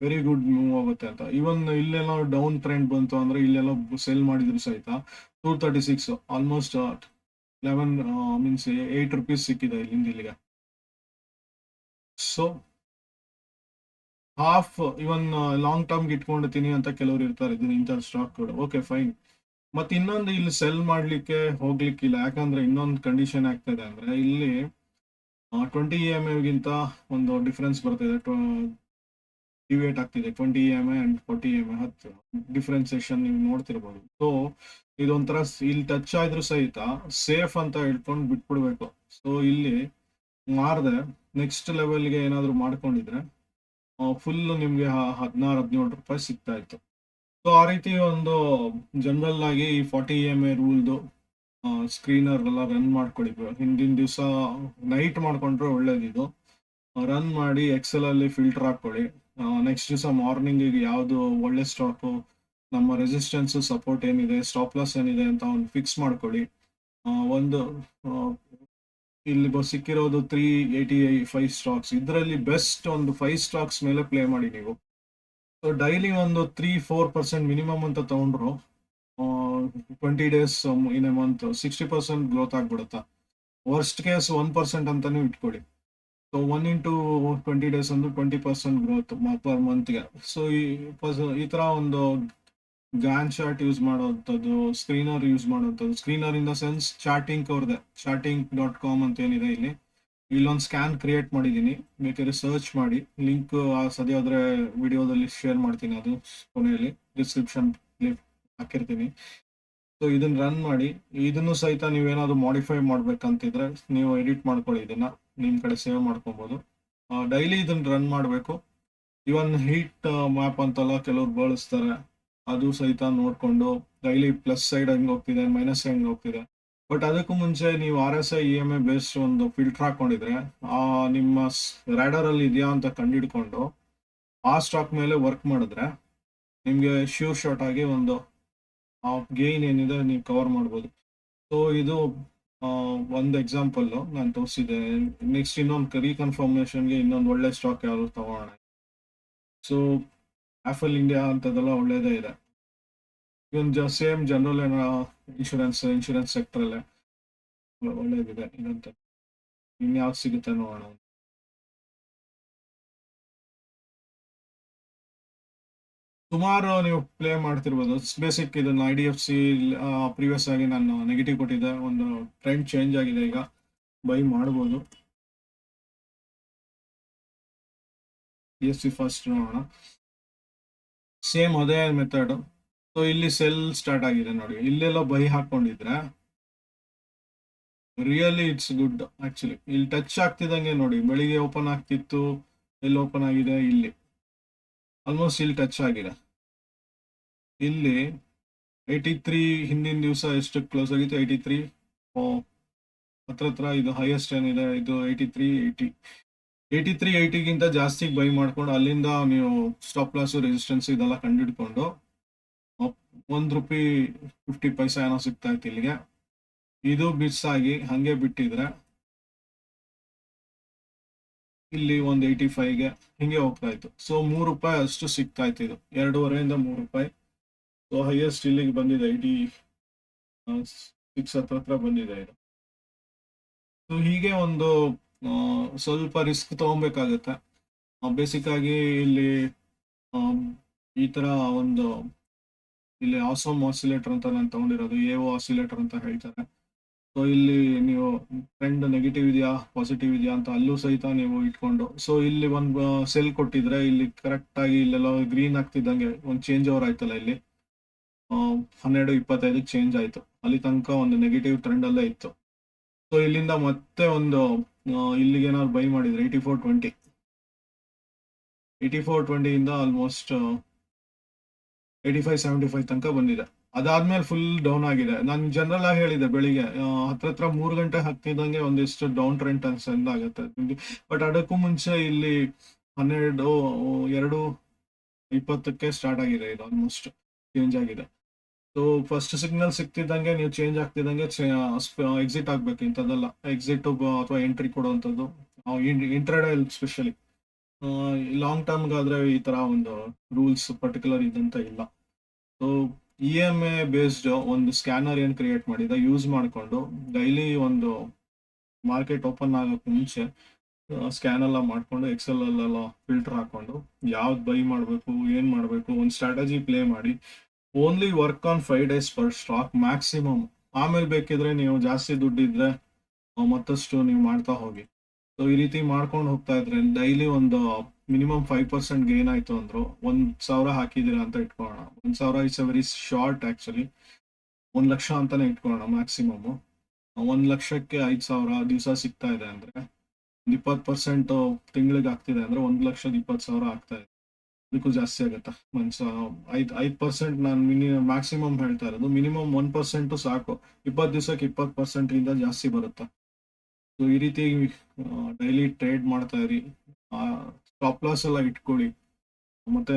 ವೆರಿ ಗುಡ್ ಮೂವ್ ಆಗುತ್ತೆ ಅಂತ. ಇವನ್ ಇಲ್ಲೆಲ್ಲ ಡೌನ್ ಟ್ರೆಂಡ್ ಬಂತು ಅಂದ್ರೆ ಇಲ್ಲೆಲ್ಲ ಸೆಲ್ ಮಾಡಿದ್ರು ಸಹಿತ two thirty six almost eleven means eight rupees ಸಿಕ್ಕಿದೆ ಇಲ್ಲಿಂದ ಇಲ್ಲಿಗೆ. So half even long term ಇಟ್ಕೊಂಡಿರ್ತೀನಿ ಅಂತ ಕೆಲವರು ಇರ್ತಾರೆ ಇಂಥ ಇಂಥ ಕೂಡ. ಓಕೆ ಫೈನ್ ಮತ್ತೆ ಇನ್ನೊಂದು ಇಲ್ಲಿ ಸೆಲ್ ಮಾಡ್ಲಿಕ್ಕೆ ಹೋಗ್ಲಿಕ್ಕಿಲ್ಲ ಯಾಕಂದ್ರೆ ಇನ್ನೊಂದು ಕಂಡೀಷನ್ ಆಗ್ತದೆ ಅಂದ್ರೆ ಇಲ್ಲಿ ಟ್ವೆಂಟಿ ಇ ಎಂ ಗಿಂತ ಒಂದು ಡಿಫ್ರೆನ್ಸ್ ಬರ್ತಿದೆ. ಡಿವೇಟ್ ಆಗ್ತಿದೆ. Twenty E M I and forty M I ಹತ್ತು ಡಿಫ್ರೆನ್ಸೇಷನ್ ನೀವು ನೋಡ್ತಿರ್ಬೋದು. ಸೊ ಇದೊಂಥರ ಇಲ್ಲಿ ಟಚ್ ಆದ್ರೂ ಸಹಿತ ಸೇಫ್ ಅಂತ ಹೇಳ್ಕೊಂಡು ಬಿಟ್ಬಿಡ್ಬೇಕು. ಸೊ ಇಲ್ಲಿ ಮಾರದೆ ನೆಕ್ಸ್ಟ್ ಲೆವೆಲ್ಗೆ ಏನಾದರೂ ಮಾಡ್ಕೊಂಡಿದ್ರೆ ಫುಲ್ ನಿಮಗೆ ಹದಿನಾರು, ಹದಿನೇಳು ರೂಪಾಯಿ ಸಿಗ್ತಾ ಇತ್ತು ಸೊ ಆ ರೀತಿ ಒಂದು ಜನರಲ್ ಆಗಿ ಈ ಫಾರ್ಟಿ ಎಂ ಎ ರೂಲ್ದು ಸ್ಕ್ರೀನರ್ ಎಲ್ಲ ರನ್ ಮಾಡ್ಕೊಳ್ಳಿ ಹಿಂದಿನ ದಿವಸ ನೈಟ್ ಮಾಡ್ಕೊಂಡ್ರೆ ಒಳ್ಳೇದಿದು. ರನ್ ಮಾಡಿ ಎಕ್ಸೆಲ್ ಅಲ್ಲಿ ಫಿಲ್ಟರ್ ಹಾಕೊಳ್ಳಿ ನೆಕ್ಸ್ಟ್ ದಿವಸ ಮಾರ್ನಿಂಗ್ ಯಾವುದು ಒಳ್ಳೆ ಸ್ಟಾಕು ನಮ್ಮ ರೆಸಿಸ್ಟೆನ್ಸ್ ಸಪೋರ್ಟ್ ಏನಿದೆ ಸ್ಟಾಪ್ ಲಾಸ್ ಏನಿದೆ ಅಂತ ಒಂದು ಫಿಕ್ಸ್ ಮಾಡ್ಕೊಳ್ಳಿ ಒಂದು ಇಲ್ಲಿ ಸಿಕ್ಕಿರೋದು ತ್ರೀ ಏಯ್ಟಿ ಫೈವ್ ಸ್ಟಾಕ್ಸ್ ಇದರಲ್ಲಿ ಬೆಸ್ಟ್ ಒಂದು ಫೈವ್ ಸ್ಟಾಕ್ಸ್ ಮೇಲೆ ಪ್ಲೇ ಮಾಡಿ ನೀವು. ಸೊ ಡೈಲಿ ಒಂದು ತ್ರೀ ಫೋರ್ ಪರ್ಸೆಂಟ್ ಮಿನಿಮಮ್ ಅಂತ ತಗೊಂಡ್ರು twenty days in a month sixty percent growth ಆಗ್ಬಿಡುತ್ತಾ? Worst case one percent ಅಂತಾನು ಇಟ್ಕೊಳ್ಳಿ so one into twenty days ಒಂದು ಟ್ವೆಂಟಿ ಪರ್ಸೆಂಟ್ ಗ್ರೋತ್ ಪರ್ ಮಂತ್ಗೆ ಸೊ ಈ ಈ ತರ ಒಂದು ಗ್ಯಾನ್ ಚಾರ್ಟ್ ಯೂಸ್ ಮಾಡುವಂಥದ್ದು ಸ್ಕ್ರೀನರ್ ಯೂಸ್ ಮಾಡುವಂಥದ್ದು. Screener in the sense Chartink ಅವ್ರದ್ದೆ. ಚಾಟಿಂಗ್ ಡಾಟ್ ಕಾಮ್ ಅಂತ ಏನಿದೆ ಇಲ್ಲಿ. ಇಲ್ಲೊಂದು ಸ್ಕ್ಯಾನ್ ಕ್ರಿಯೇಟ್ ಮಾಡಿದ್ದೀನಿ. ಬೇಕಾದ್ರೆ ಸರ್ಚ್ ಮಾಡಿ. ಲಿಂಕ್ ಸದ್ಯ ಆದರೆ ವಿಡಿಯೋದಲ್ಲಿ ಶೇರ್ ಮಾಡ್ತೀನಿ ಅದು ಕೊನೆಯಲ್ಲಿ. ಡಿಸ್ಕ್ರಿಪ್ಷನ್ ಹಾಕಿರ್ತೀನಿ. ಸೊ ಇದನ್ನ ರನ್ ಮಾಡಿ. ಇದನ್ನು ಸಹಿತ ನೀವೇನಾದ್ರು ಮಾಡಿಫೈ ಮಾಡ್ಬೇಕಂತಿದ್ರೆ ನೀವು ಎಡಿಟ್ ಮಾಡ್ಕೊಳ್ಳಿ ಇದನ್ನ. ನಿಮ್ ಕಡೆ ಸೇವ್ ಮಾಡ್ಕೊಬೋದು. ಡೈಲಿ ಇದನ್ನ ರನ್ ಮಾಡಬೇಕು. ಇವನ್ ಹೀಟ್ ಮ್ಯಾಪ್ ಅಂತೆಲ್ಲ ಕೆಲವ್ರು ಬಳಸ್ತಾರೆ. ಅದು ಸಹಿತ ನೋಡ್ಕೊಂಡು ಡೈಲಿ ಪ್ಲಸ್ ಸೈಡ್ ಹಂಗೆ ಹೋಗ್ತಿದೆ ಮೈನಸ್ ಹೆಂಗ್ ಹೋಗ್ತಿದೆ. ಬಟ್ ಅದಕ್ಕೂ ಮುಂಚೆ ನೀವು R S I E M I base ಒಂದು ಫಿಲ್ಟರ್ ಹಾಕೊಂಡಿದ್ರೆ, ಆ, ನಿಮ್ಮ ರ್ಯಾಡರ್ ಅಲ್ಲಿ ಇದೆಯಾ ಅಂತ ಕಂಡಿಡ್ಕೊಂಡು ಆ ಸ್ಟಾಕ್ ಮೇಲೆ ವರ್ಕ್ ಮಾಡಿದ್ರೆ ನಿಮಗೆ ಶ್ಯೂರ್ ಶಾರ್ಟ್ ಆಗಿ ಒಂದು, ಆ ಗೇನ್ ಏನಿದೆ ನೀವು ಕವರ್ ಮಾಡ್ಬೋದು. ಸೊ ಇದು ಒಂದು ಎಕ್ಸಾಂಪಲ್ಲು ನಾನು ತೋರಿಸಿದ್ದೆ. ನೆಕ್ಸ್ಟ್ ಇನ್ನೊಂದು ರೀಕನ್ಫರ್ಮೇಶನ್ಗೆ ಇನ್ನೊಂದು ಒಳ್ಳೆ ಸ್ಟಾಕ್ ಯಾವುದು ತಗೋಣ ಸೊ ಆಫಲ್ ಇಂಡಿಯಾ ಅಂತದೆಲ್ಲ ಒಳ್ಳೇದೇ ಇದೆ. Even same general insurance insurance sector ಅಲ್ಲೇ ಒಳ್ಳೇದಿದೆ. ಇದಂತ ಇನ್ಯಾವ್ದು ಸಿಗುತ್ತೆ ನೋಡೋಣ. ಸುಮಾರು ನೀವು ಪ್ಲೇ ಮಾಡ್ತಿರ್ಬೋದು. ಬೇಸಿಕ್ ಇದನ್ನ I D F C previous ಆಗಿ ನಾನು ನೆಗೆಟಿವ್ ಕೊಟ್ಟಿದ್ದೆ. ಒಂದು ಟ್ರೆಂಡ್ ಚೇಂಜ್ ಆಗಿದೆ ಈಗ. ಬೈ ಮಾಡ್ಬೋದು. ಎಸ್ ಸಿ ಫಸ್ಟ್ ನೋಡೋಣ. ಸೇಮ್ ಅದೇ ಮೆಥಡ್ ಸೊ ಇಲ್ಲಿ ಸೆಲ್ ಸ್ಟಾರ್ಟ್ ಆಗಿದೆ ನೋಡಿ. ಇಲ್ಲೆಲ್ಲ ಬೈ ಹಾಕೊಂಡಿದ್ರೆ ರಿಯಲಿ ಇಟ್ಸ್ ಗುಡ್ ಆಕ್ಚುಲಿ ಇಲ್ಲಿ ಟಚ್ ಆಗ್ತಿದಂಗೆ ನೋಡಿ. ಬೆಳಿಗ್ಗೆ ಓಪನ್ ಆಗ್ತಿತ್ತು, ಎಲ್ಲಿ ಓಪನ್ ಆಗಿದೆ? ಇಲ್ಲಿ. ಆಲ್ಮೋಸ್ಟ್ ಇಲ್ಲಿ ಟಚ್ ಆಗಿದೆ. ಇಲ್ಲಿ ಏಯ್ಟಿ ತ್ರೀ ಹಿಂದಿನ ದಿವಸ ಎಷ್ಟು ಕ್ಲೋಸ್ ಆಗಿತ್ತು? ಏಯ್ಟಿ ತ್ರೀ ಹತ್ರ ಹತ್ರ ಇದು ಹೈಯೆಸ್ಟ್ ಏನಿದೆ? ಇದು eighty three eighty eighty three ಏಯ್ಟಿಗಿಂತ ಜಾಸ್ತಿ ಬೈ ಮಾಡ್ಕೊಂಡು ಅಲ್ಲಿಂದ ನೀವು ಸ್ಟಾಪ್ ಲಾಸ್ ರೆಸಿಸ್ಟೆನ್ಸ್ ಇದೆಲ್ಲ ಕಂಡಿಡ್ಕೊಂಡು ಒಂದು ರುಪಿ ಫಿಫ್ಟಿ ಪೈಸ ಏನೋ ಸಿಗ್ತಾ ಇತ್ತು ಇಲ್ಲಿಗೆ. ಇದು ಮಿಸ್ ಆಗಿ ಹಂಗೆ ಬಿಟ್ಟಿದ್ರೆ, ಇಲ್ಲಿ ಒಂದು ಏಯ್ಟಿ ಫೈವ್ಗೆ ಹಿಂಗೆ ಹೋಗ್ತಾ ಇತ್ತು. ಸೊ ಮೂರು ರೂಪಾಯಿ ಅಷ್ಟು ಸಿಗ್ತಾ ಇತ್ತು ಇದು. ಎರಡೂವರೆಯಿಂದ ಮೂರು ರೂಪಾಯಿ. ಸೊ ಹೈಯೆಸ್ಟ್ ಇಲ್ಲಿಗೆ ಬಂದಿದೆ ಏಯ್ಟಿ ಸಿಕ್ಸ್ ಹತ್ರ ಹತ್ರ ಬಂದಿದೆ ಇದು. ಸೊ ಹೀಗೆ ಒಂದು ಸ್ವಲ್ಪ ರಿಸ್ಕ್ ತಗೊಬೇಕಾಗತ್ತೆ. ಬೇಸಿಕ್ ಆಗಿ ಇಲ್ಲಿ ಈ ತರ ಒಂದು ಇಲ್ಲಿ ಆಸೋಮ್ ಆಸಿಲೇಟರ್ ಅಂತ ನಾನು ತಗೊಂಡಿರೋದು ಎ ಆಸಿಲೇಟರ್ ಅಂತ ಹೇಳ್ತಾರೆ. ಸೊ ಇಲ್ಲಿ ನೀವು ಟ್ರೆಂಡ್ ನೆಗೆಟಿವ್ ಇದೆಯಾ ಪಾಸಿಟಿವ್ ಇದೆಯಾ ಅಂತ ಅಲ್ಲೂ ಸಹಿತ ನೀವು ಇಟ್ಕೊಂಡು ಸೊ ಇಲ್ಲಿ ಒಂದು ಸೆಲ್ ಕೊಟ್ಟಿದ್ರೆ ಇಲ್ಲಿ ಕರೆಕ್ಟ್ ಆಗಿ ಇಲ್ಲೆಲ್ಲ ಗ್ರೀನ್ ಆಗ್ತಿದ್ದಂಗೆ ಒಂದು ಚೇಂಜ್ ಓವರ್ ಆಯ್ತಲ್ಲ ಇಲ್ಲಿ. ಹನ್ನೆರಡು ಇಪ್ಪತ್ತೈದಕ್ಕೆ ಚೇಂಜ್ ಆಯ್ತು. ಅಲ್ಲಿ ತನಕ ಒಂದು ನೆಗೆಟಿವ್ ಟ್ರೆಂಡ್ ಅಲ್ಲೇ ಇತ್ತು. ಸೊ ಇಲ್ಲಿಂದ ಮತ್ತೆ ಒಂದು ಇಲ್ಲಿಗೆ ಏನಾದ್ರು ಬೈ ಮಾಡಿದ್ರೆ eighty four twenty eighty four ಟ್ವೆಂಟಿಯಿಂದ almost eighty five seventy five ತನಕ ಬಂದಿದೆ. ಅದಾದ್ಮೇಲೆ ಫುಲ್ ಡೌನ್ ಆಗಿದೆ. ನಾನು ಜನರಲ್ ಆಗಿ ಹೇಳಿದೆ ಬೆಳಿಗ್ಗೆ ಹತ್ರ ಮೂರು ಗಂಟೆ ಹತ್ತಿದಂಗೆ ಒಂದಿಷ್ಟು ಡೌನ್ ಟ್ರೆಂಡ್ ಅನ್ಸಂದ ಆಗುತ್ತೆ. ಬಟ್ ಅದಕ್ಕೂ ಮುಂಚೆ ಇಲ್ಲಿ ಹನ್ನೆರಡು ಎರಡು ಇಪ್ಪತ್ತಕ್ಕೆ ಸ್ಟಾರ್ಟ್ ಆಗಿದೆ ಇದು ಆಲ್ಮೋಸ್ಟ್ ಚೇಂಜ್ ಆಗಿದೆ. ಸೊ ಫಸ್ಟ್ ಸಿಗ್ನಲ್ ಸಿಕ್ತಿದ್ದಂಗೆ ನೀವು ಚೇಂಜ್ ಆಗ್ತಿದ್ದಂಗೆ ಎಕ್ಸಿಟ್ ಆಗ್ಬೇಕು ಇಂಥದ್ದೆಲ್ಲ. ಎಕ್ಸಿಟ್ ಅಥವಾ ಎಂಟ್ರಿ ಕೊಡುವಂಥದ್ದು. ಇಂಟ್ರಡೇ ಸ್ಪೆಷಲಿ ಲಾಂಗ್ ಟರ್ಮ್ಗಾದ್ರೆ ಈ ತರ ಒಂದು ರೂಲ್ಸ್ ಪರ್ಟಿಕ್ಯುಲರ್ ಇದಂತ ಇಲ್ಲ. So E M A based ಒಂದು ಸ್ಕ್ಯಾನರ್ ಏನ್ ಕ್ರಿಯೇಟ್ ಮಾಡಿದ ಯೂಸ್ ಮಾಡಿಕೊಂಡು ಡೈಲಿ ಒಂದು ಮಾರ್ಕೆಟ್ ಓಪನ್ ಆಗೋಕೆ ಮುಂಚೆ ಸ್ಕ್ಯಾನ್ ಎಲ್ಲ ಮಾಡಿಕೊಂಡು ಎಕ್ಸೆಲ್ ಅಲ್ಲೆಲ್ಲ ಫಿಲ್ಟರ್ ಹಾಕೊಂಡು ಯಾವ್ದು ಬೈ ಮಾಡಬೇಕು, ಏನ್ ಮಾಡಬೇಕು, ಒಂದು ಸ್ಟ್ರಾಟಜಿ ಪ್ಲೇ ಮಾಡಿ only work on five days per stock maximum ಆಮೇಲೆ ಬೇಕಿದ್ರೆ ನೀವು ಜಾಸ್ತಿ ದುಡ್ಡಿದ್ರೆ ಮತ್ತಷ್ಟು ನೀವು ಮಾಡ್ತಾ ಹೋಗಿ. ಸೊ ಈ ರೀತಿ ಮಾಡ್ಕೊಂಡು ಹೋಗ್ತಾ ಇದ್ರೆ ಡೈಲಿ ಒಂದು ಮಿನಿಮಮ್ ಫೈವ್ ಪರ್ಸೆಂಟ್ ಗೇನ್ ಆಯ್ತು ಅಂದ್ರು, ಒಂದ್ ಸಾವಿರ ಹಾಕಿದಿರ ಅಂತ ಇಟ್ಕೊಳ್ಳೋಣ. ಒಂದ್ ಸಾವಿರ it's a very short actually ಒಂದ್ ಲಕ್ಷ ಅಂತಾನೆ ಇಟ್ಕೊಳ್ಳೋಣ ಮ್ಯಾಕ್ಸಿಮಮ್ ಒಂದ್ ಲಕ್ಷಕ್ಕೆ ಐದ್ ಸಾವಿರ ದಿವಸ ಸಿಗ್ತಾ ಇದೆ ಅಂದ್ರೆ ಇಪ್ಪತ್ತು ಪರ್ಸೆಂಟ್ ತಿಂಗಳಿಗೆ ಆಗ್ತಿದೆ ಅಂದ್ರೆ ಒಂದ್ ಲಕ್ಷದ ಇಪ್ಪತ್ತು ಸಾವಿರ ಆಗ್ತಾ ಇದೆ. ಅದಕ್ಕೂ ಜಾಸ್ತಿ ಆಗುತ್ತೆ. ಮನ್ಸ, ಐದ್ ಐದ್ ಪರ್ಸೆಂಟ್ ನಾನು ಮಿನಿ ಮ್ಯಾಕ್ಸಿಮಮ್ ಹೇಳ್ತಾ ಇರೋದು ಮಿನಿಮಮ್ ಒನ್ ಪರ್ಸೆಂಟ್ ಸಾಕು. ಇಪ್ಪತ್ತು ದಿವಸಕ್ಕೆ ಇಪ್ಪತ್ತು ಪರ್ಸೆಂಟ್ ಇಂದ ಜಾಸ್ತಿ ಬರುತ್ತೆ. ಸೊ ಈ ರೀತಿ ಡೈಲಿ ಟ್ರೇಡ್ ಮಾಡ್ತಾ ಇರಿ. ಸ್ಟಾಪ್ ಲಾಸ್ ಎಲ್ಲ ಇಟ್ಕೊಳ್ಳಿ ಮತ್ತೆ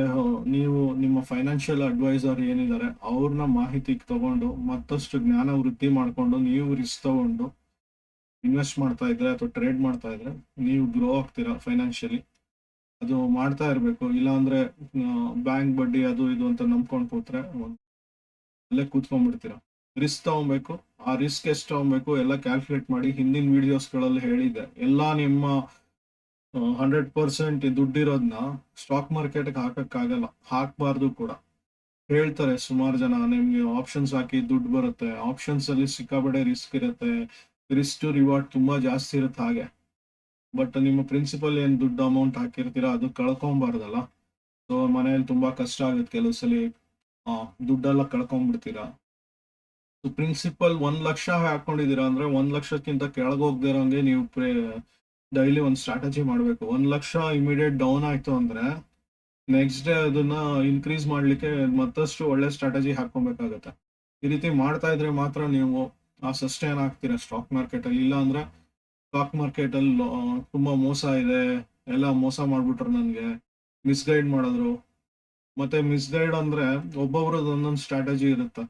ನೀವು ನಿಮ್ಮ ಫೈನಾನ್ಷಿಯಲ್ ಅಡ್ವೈಸರ್ ಏನಿದ್ದಾರೆ ಅವ್ರನ್ನ ಮಾಹಿತಿ ತಗೊಂಡು, ಮತ್ತಷ್ಟು ಜ್ಞಾನ ವೃದ್ಧಿ ಮಾಡಿಕೊಂಡು, ನೀವು ರಿಸ್ಕ್ ತಗೊಂಡು ಇನ್ವೆಸ್ಟ್ ಮಾಡ್ತಾ ಇದ್ರೆ ಅಥವಾ ಟ್ರೇಡ್ ಮಾಡ್ತಾ ಇದ್ರೆ, ನೀವು ಗ್ರೋ ಆಗ್ತೀರಾ ಫೈನಾನ್ಷಿಯಲಿ ಅದು ಮಾಡ್ತಾ ಇರಬೇಕು. ಇಲ್ಲಾಂದ್ರೆ ಬ್ಯಾಂಕ್ ಬಡ್ಡಿ ಅದು ಇದು ಅಂತ ನಂಬ್ಕೊಂಡು ಕೂತ್ರೆ ಅಲ್ಲೇ ಕೂತ್ಕೊಂಡ್ಬಿಡ್ತೀರಾ? ರಿಸ್ಕ್ ತಗೊಬೇಕು. ಆ ರಿಸ್ಕ್ ಎಷ್ಟು ತಗೊಬೇಕು ಎಲ್ಲ ಕ್ಯಾಲ್ಕುಲೇಟ್ ಮಾಡಿ ಹಿಂದಿನ ವಿಡಿಯೋಸ್ಗಳಲ್ಲಿ ಹೇಳಿದೆ ಎಲ್ಲ ನಿಮ್ಮ ಹಂಡ್ರೆಡ್ ಪರ್ಸೆಂಟ್ ದುಡ್ಡಿರೋದನ್ನ ಸ್ಟಾಕ್ ಮಾರ್ಕೆಟ್ಗೆ ಹಾಕಕ್ಕಾಗಲ್ಲ. ಹಾಕ್ಬಾರ್ದು ಕೂಡ. ಹೇಳ್ತಾರೆ ಸುಮಾರು ಜನ, ನಿಮ್ಗೆ ಆಪ್ಷನ್ಸ್ ಹಾಕಿ ದುಡ್ಡು ಬರುತ್ತೆ. ಆಪ್ಷನ್ಸ್ ಅಲ್ಲಿ ಸಿಕ್ಕಾಬಡೆ ರಿಸ್ಕ್ ಇರುತ್ತೆ. ರಿಸ್ಕ್ ಟು ರಿವಾರ್ಡ್ ತುಂಬಾ ಜಾಸ್ತಿ ಇರುತ್ತೆ. ಹಾಗೆ. ಬಟ್ ನಿಮ್ಮ ಪ್ರಿನ್ಸಿಪಲ್ ಏನ್ ದುಡ್ಡು ಅಮೌಂಟ್ ಹಾಕಿರ್ತೀರಾ ಅದು ಕಳ್ಕೊಂಬಾರ್ದಲ್ಲ. ಸೊ ಮನೇಲಿ ತುಂಬಾ ಕಷ್ಟ ಆಗುತ್ತೆ ಕೆಲವು ಸಲ ದುಡ್ಡೆಲ್ಲ ಕಳ್ಕೊಂಡ್ಬಿಡ್ತೀರಾ ಸೊ ಪ್ರಿನ್ಸಿಪಲ್ ಒಂದ್ ಲಕ್ಷ ಹಾಕೊಂಡಿದೀರಾ ಅಂದ್ರೆ ಒಂದ್ ಲಕ್ಷಕ್ಕಿಂತ ಕೆಳಗೆ ಹೋಗ್ದಿರೋಂಗೆ ನೀವು ಡೈಲಿ ಒಂದು ಸ್ಟ್ರಾಟಜಿ ಮಾಡಬೇಕು. ಒಂದು ಲಕ್ಷ ಇಮಿಡಿಯೇಟ್ ಡೌನ್ ಆಯ್ತು ಅಂದ್ರೆ ನೆಕ್ಸ್ಟ್ ಡೇ ಅದನ್ನ ಇನ್ಕ್ರೀಸ್ ಮಾಡ್ಲಿಕ್ಕೆ ಮತ್ತಷ್ಟು ಒಳ್ಳೆ ಸ್ಟ್ರಾಟಜಿ ಹಾಕೊಬೇಕಾಗತ್ತೆ ಈ ರೀತಿ ಮಾಡ್ತಾ ಇದ್ರೆ ಮಾತ್ರ ನೀವು, ಆ ಸಸ್ಟೈನ್ ಆಗ್ತೀರಾ ಸ್ಟಾಕ್ ಮಾರ್ಕೆಟ್ ಅಲ್ಲಿ. ಇಲ್ಲ ಅಂದ್ರೆ ಸ್ಟಾಕ್ ಮಾರ್ಕೆಟ್ ಅಲ್ಲಿ ತುಂಬಾ ಮೋಸ ಇದೆ. ಎಲ್ಲ ಮೋಸ ಮಾಡ್ಬಿಟ್ರು ನನ್ಗೆ. ಮಿಸ್ಗೈಡ್ ಮಾಡಿದ್ರು. ಮತ್ತೆ ಮಿಸ್ಗೈಡ್ ಅಂದ್ರೆ ಒಬ್ಬೊಬ್ರದ್ದು ಒಂದೊಂದು ಸ್ಟ್ರಾಟಜಿ ಇರುತ್ತೆ.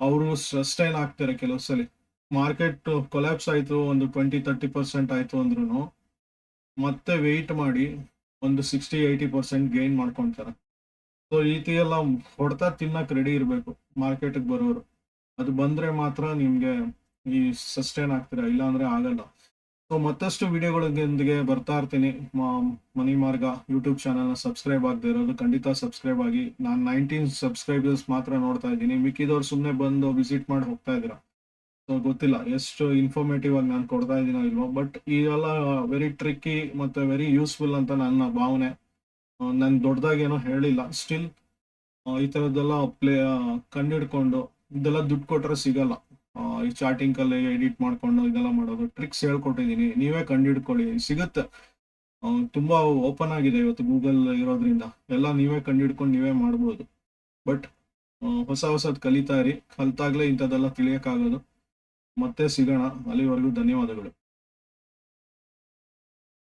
ಅವರು ಸಸ್ಟೈನ್ ಆಗ್ತಾರೆ ಕೆಲವು ಸಲ. ಮಾರ್ಕೆಟ್ ಕೊಲ್ಯಾಪ್ಸ್ ಆಯ್ತು, ಒಂದು ಟ್ವೆಂಟಿ ತರ್ಟಿ ಪರ್ಸೆಂಟ್ ಆಯ್ತು ಅಂದ್ರೂ ಮತ್ತೆ ವೆಯ್ಟ್ ಮಾಡಿ ಒಂದು ಸಿಕ್ಸ್ಟಿ ಏಯ್ಟಿ ಪರ್ಸೆಂಟ್ ಗೈನ್ ಮಾಡ್ಕೊಂತಾರೆ. ಸೊ ರೀತಿ ಎಲ್ಲ ಹೊಡ್ತಾ ತಿನ್ನಕ್ ರೆಡಿ ಇರಬೇಕು ಮಾರ್ಕೆಟ್ಗೆ ಬರೋರು. ಅದು ಬಂದ್ರೆ ಮಾತ್ರ ನಿಮ್ಗೆ ಈ ಸಸ್ಟೈನ್ ಆಗ್ತೀರಾ? ಇಲ್ಲ ಅಂದ್ರೆ ಆಗಲ್ಲ. ಸೊ ಮತ್ತಷ್ಟು ವಿಡಿಯೋಗಳೊಂದಿಗೆ ಬರ್ತಾ ಇರ್ತೀನಿ. ಮನಿ ಮಾರ್ಗ ಯೂಟ್ಯೂಬ್ ಚಾನಲ್ನ ಸಬ್ಸ್ಕ್ರೈಬ್ ಆಗದೆ ಇರೋದು ಖಂಡಿತ ಸಬ್ಸ್ಕ್ರೈಬ್ ಆಗಿ. ನಾನು ನೈನ್ಟೀನ್ ಸಬ್ಸ್ಕ್ರೈಬರ್ಸ್ ಮಾತ್ರ ನೋಡ್ತಾ ಇದ್ದೀನಿ. ಮಿಕ್ಕಿದವ್ರು ಸುಮ್ಮನೆ ಬಂದು ವಿಸಿಟ್ ಮಾಡಿ ಹೋಗ್ತಾ ಇದ್ದೀರಾ? ಸೊ ಗೊತ್ತಿಲ್ಲ. ಎಷ್ಟು ಇನ್ಫಾರ್ಮೇಟಿವ್ ಆಗಿ ನಾನು ಕೊಡ್ತಾ ಇದ್ದೀನೋ ಇಲ್ವೋ ಬಟ್ ಇದೆಲ್ಲ ವೆರಿ ಟ್ರಿಕ್ಕಿ ಮತ್ತು ವೆರಿ ಯೂಸ್ಫುಲ್ ಅಂತ ನನ್ನ ಭಾವನೆ. ನಾನು ದೊಡ್ಡದಾಗೇನೋ ಹೇಳಿಲ್ಲ. ಸ್ಟಿಲ್ ಈ ಥರದ್ದೆಲ್ಲ ಪ್ಲೇ ಕಂಡಿಡ್ಕೊಂಡು ಇದೆಲ್ಲ ದುಡ್ಡು ಕೊಟ್ಟರೆ ಸಿಗಲ್ಲ. ಈ ಚಾಟಿಂಗ್ ಕಲ್ಲಿ ಎಡಿಟ್ ಮಾಡ್ಕೊಂಡು ಇದೆಲ್ಲ ಮಾಡೋದು ಟ್ರಿಕ್ಸ್ ಹೇಳ್ಕೊಟ್ಟಿದ್ದೀನಿ ನೀವೇ ಕಂಡಿಡ್ಕೊಳ್ಳಿ ಸಿಗುತ್ತೆ. ತುಂಬಾ ಓಪನ್ ಆಗಿದೆ ಇವತ್ತು ಗೂಗಲ್ ಇರೋದ್ರಿಂದ. ಎಲ್ಲ ನೀವೇ ಕಂಡಿಡ್ಕೊಂಡು ನೀವೇ ಮಾಡ್ಬೋದು. ಬಟ್ ಹೊಸ ಹೊಸದ್ ಕಲಿತಾ ಇರಿ. ಕಲ್ತಾಗ್ಲೇ ಇಂಥದ್ದೆಲ್ಲ ತಿಳಿಯಕ್ಕಾಗೋದು. ಮತ್ತೆ ಸಿಗೋಣ. ಅಲ್ಲಿವರೆಗೂ ಧನ್ಯವಾದಗಳು.